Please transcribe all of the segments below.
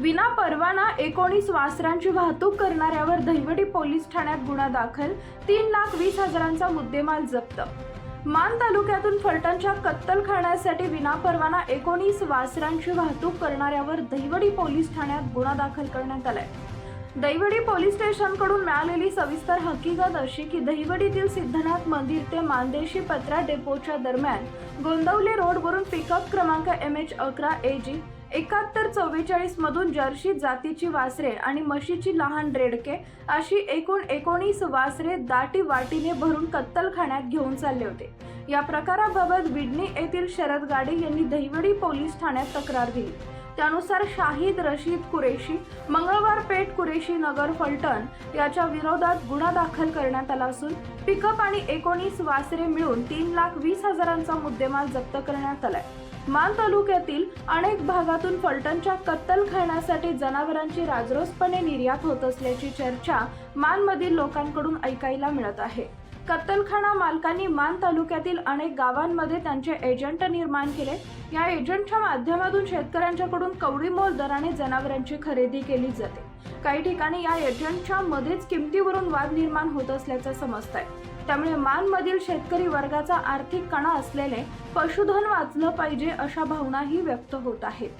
विना परवाना एकोणीस वासरांची वाहतूक करणाऱ्यावर दहिवडी पोलीस ठाण्यात गुन्हा दाखल तीन लाख वीस हजारांचा मुद्देमाल जप्त. मान तालुक्यातून फलटणच्या कत्तलखान्यासाठी विनापरवाना एकोणीस वासरांची वाहतूक करणाऱ्यावर दहिवडी पोलीस ठाण्यात गुन्हा दाखल करण्यात आलाय. दहिवडी पोलीस स्टेशनकडून मिळालेली सविस्तर हकीकत अशी की दहिवडीतील सिद्धनाथ मंदिर ते मानदेशी पत्रा डेपोच्या दरम्यान गोंदवले रोडवरून पिकअप क्रमांक एम एच अकरा ए जी एकाहत्तर चव्वेचाळीस मधून जर्सी जातीची वासरे आणि म्हशीची लहान रेडके अशी एकूण एकोणीस वासरे दाटी वाटीने भरून कत्तलखान्यात घेऊन चालले होते. या प्रकाराबाबत बिडणी येथील शरद गाडे यांनी दहिवडी पोलीस ठाण्यात तक्रार दिली. त्यानुसार शाहिद रशीद कुरेशी मंगळवार पेठ कुरेशी नगर फलटण याच्या विरोधात गुन्हा दाखल करण्यात आला असून पिकअप आणि एकोणीस वासरे मिळून तीन लाख वीस हजारांचा मुद्देमाल जप्त करण्यात आलाय. मान तालुक्यातील अनेक भागातून फलटणच्या कत्तलखान्यासाठी जनावरांची राजरोसपणे निर्यात होत असल्याची चर्चा मानमधील लोकांकडून ऐकायला मिळत आहे. कत्तलखाना मालकांनी मान तालुक्यातील अनेक गावांमध्ये त्यांचे एजंट निर्माण केले. या एजंटच्या माध्यमातून शेतकऱ्यांच्याकडून कवडीमोल दराने जनावरांची खरेदी केली जाते. काही ठिकाणी या एजंटच्या मध्येच किमतीवरून वाद निर्माण होत असल्याचं समजत आहे त्यामुळे मानमधील शेतकरी वर्गाचा आर्थिक कणा असलेले पशुधन वाचलं पाहिजे अशा भावनाही व्यक्त होत आहेत.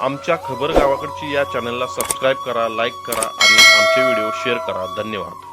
आमच्या खबर गावाकडची या चॅनलला सबस्क्राईब करा लाईक करा आणि आमचे व्हिडिओ शेअर करा. धन्यवाद.